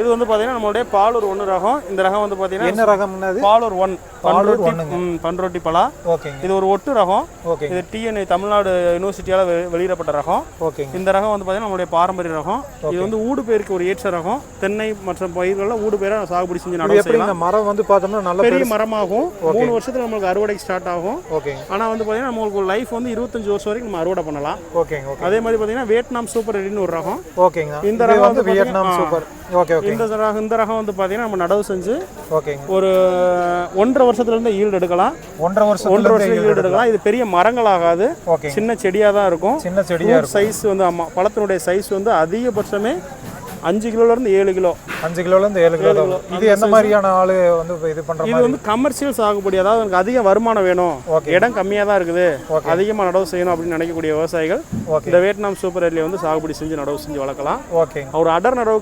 இது வந்து பார்த்தீங்கன்னா நம்மளுடைய பாலூர் ஒன்று ரகம். இந்த ரகம் வந்து பார்த்தீங்கன்னா என்ன ரகம்னா அது பாலூர் ஒன். பாலூர் பன்ருட்டி பலா. ஓகேங்க. இது ஒரு ஒட்டு ரகம். ஓகேங்க. இது டிஎன்ஐ தமிழ்நாடு யூனிவர்சிட்டியால் வெளியிடப்பட்ட ரகம். ஓகேங்க. இந்த ரகம் வந்து பார்த்தீங்கன்னா நம்மளுடைய பாரம்பரிய ரகம். இது வந்து ஊடு பயிருக்கு ஒரு ஏற்ற ரகம். தென்னை மற்றும் பயிர்களில் ஊடு பயிரை சாகுபடி செஞ்சு நடவு செய்யலாம். மரம் வந்து பார்த்தோம்னா நல்ல பெரிய மரமாகும். மூணு வருஷத்துல நம்மளுக்கு அறுவடைக்கு ஸ்டார்ட் ஆகும். ஓகேங்க ஆனால் வந்து பார்த்தீங்கன்னா நம்மளுக்கு லைஃப் வந்து இருபத்தஞ்சு வருஷம் வரைக்கும் நம்ம அறுவடை பண்ணலாம். ஓகே. அதே மாதிரி பார்த்தீங்கன்னா வியட்நாம் சூப்பர் ரெடின்னு ஒரு ரகம். ஓகேங்க. இந்த ரகம் வந்து வியட்நாம் சூப்பர். Okay okay. இந்த ரகம் இந்த ரகம் வந்து பார்த்தீங்கன்னா நம்ம நடவு செஞ்சு ஓகேங்க. ஒரு ஒன்றரை வருஷத்துல இருந்து ஈல்டு எடுக்கலாம். ஒன்றரை வருஷம் ஒன்றரை வருஷம் ஈல்டு எடுக்கலாம். இது பெரிய மரங்கள் ஆகாது ஓகேங்க. சின்ன செடியாக தான் இருக்கும். சின்ன செடியா இருக்கும் சைஸ் வந்து ஆமாம் பழத்தினுடைய சைஸ் வந்து அதிகபட்சமே அஞ்சு கிலோல இருந்து ஏழு கிலோ. அஞ்சு கிலோல இருந்து ஏழு கிலோ. இது என்ன மாதிரியான ஆளு வந்து இது பண்ற இது வந்து கமர்ஷியல் சாகுபடி. அதாவது எனக்கு அதிக வருமானம் வேணும். ஓகே. இடம் கம்மியாக தான் இருக்குது. ஓகே. அதிகமாக நடவு செய்யணும் அப்படின்னு நினைக்கக்கூடிய விவசாயிகள் ஓகே. இந்த வியட்நாம் சூப்பர் எல்லியை வந்து சாகுபடி செஞ்சு நடவு செஞ்சு வளர்க்கலாம். ஓகேங்க. ஒரு அடர் நடவுக்கு